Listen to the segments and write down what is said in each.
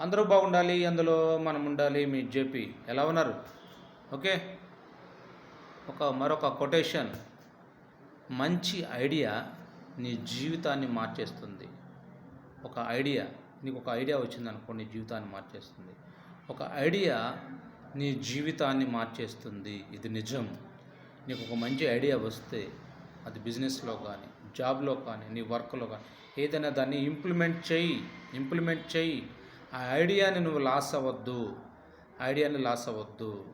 అందరూ బాగుండాలి అందులో మనం ఉండాలి మీ జేపీ ఎలా ఉన్నారు? ఓకే. ఒక మరొక కొటేషన్. మంచి ఐడియా నీ జీవితాన్ని మార్చేస్తుంది. ఒక ఐడియా నీకు ఒక ఐడియా వచ్చింది అనుకో నీ జీవితాన్ని మార్చేస్తుంది. ఒక ఐడియా నీ జీవితాన్ని మార్చేస్తుంది. ఇది నిజం. నీకు ఒక మంచి ఐడియా వస్తే అది బిజినెస్లో కానీ జాబ్లో కానీ నీ వర్క్లో కానీ ఏదైనా దాన్ని ఇంప్లిమెంట్ చేయి. ఇంప్లిమెంట్ చేయి. ఆ ఐడియాని నువ్వు లాస్ అవ్వద్దు. ఐడియాని లాస్ అవ్వద్దు.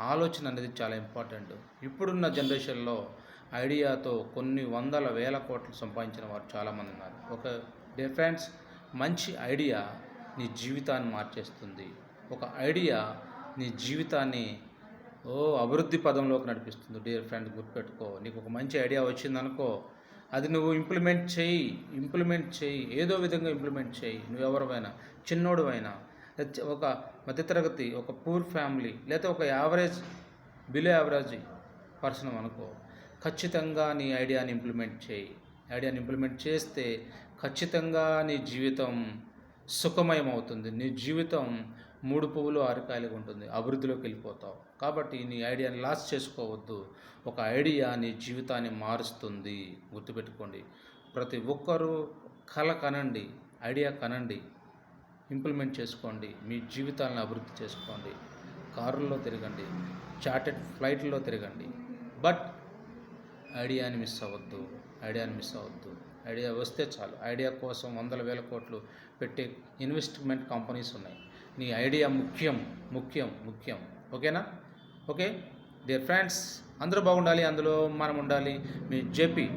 ఆలోచన అనేది చాలా ఇంపార్టెంట్. ఇప్పుడున్న జనరేషన్లో ఐడియాతో కొన్ని వందల వేల కోట్లు సంపాదించిన వారు చాలామంది ఉన్నారు. ఒక డియర్ ఫ్రెండ్స్ మంచి ఐడియా నీ జీవితాన్ని మార్చేస్తుంది. ఒక ఐడియా నీ జీవితాన్ని ఓ అభివృద్ధి పదంలోకి నడిపిస్తుంది. డియర్ ఫ్రెండ్ గుర్తుపెట్టుకో. నీకు ఒక మంచి ఐడియా వచ్చిందనుకో అది నువ్వు ఇంప్లిమెంట్ చేయి ఇంప్లిమెంట్ చేయి ఏదో విధంగా ఇంప్లిమెంట్ చేయి. నువ్వు ఎవరివైనా చిన్నోడువైనా ఒక మధ్యతరగతి ఒక పూర్ ఫ్యామిలీ లేదా ఒక యావరేజ్ బిలో యావరేజ్ పర్సన్ అనుకో. ఖచ్చితంగా నీ ఐడియాని ఇంప్లిమెంట్ చేయి. ఐడియాని ఇంప్లిమెంట్ చేస్తే ఖచ్చితంగా నీ జీవితం సుఖమయం అవుతుంది నీ జీవితం మూడు పువ్వులు ఆరుకాయలుగా ఉంటుంది. అభివృద్ధిలోకి వెళ్ళిపోతావు. కాబట్టి నీ ఐడియాని లాస్ చేసుకోవద్దు. ఒక ఐడియా నీ జీవితాన్ని మారుస్తుంది. గుర్తుపెట్టుకోండి. ప్రతి ఒక్కరూ కల కనండి. ఐడియా కనండి. ఇంప్లిమెంట్ చేసుకోండి. మీ జీవితాలను అభివృద్ధి చేసుకోండి. కారుల్లో తిరగండి. చార్టెడ్ ఫ్లైట్లో తిరగండి. బట్ ఐడియాని మిస్ అవ్వద్దు. ఐడియాని మిస్ అవ్వద్దు. ఐడియా వస్తే చాలు. ఐడియా కోసం వందల వేల కోట్లు పెట్టే ఇన్వెస్ట్మెంట్ కంపెనీస్ ఉన్నాయి. నీ ఐడియా ముఖ్యం ముఖ్యం ముఖ్యం. ఓకేనా? ఓకే? డియర్ ఫ్రెండ్స్ అందరూ బాగుండాలి అందులో మనం ఉండాలి. మీ జేపీ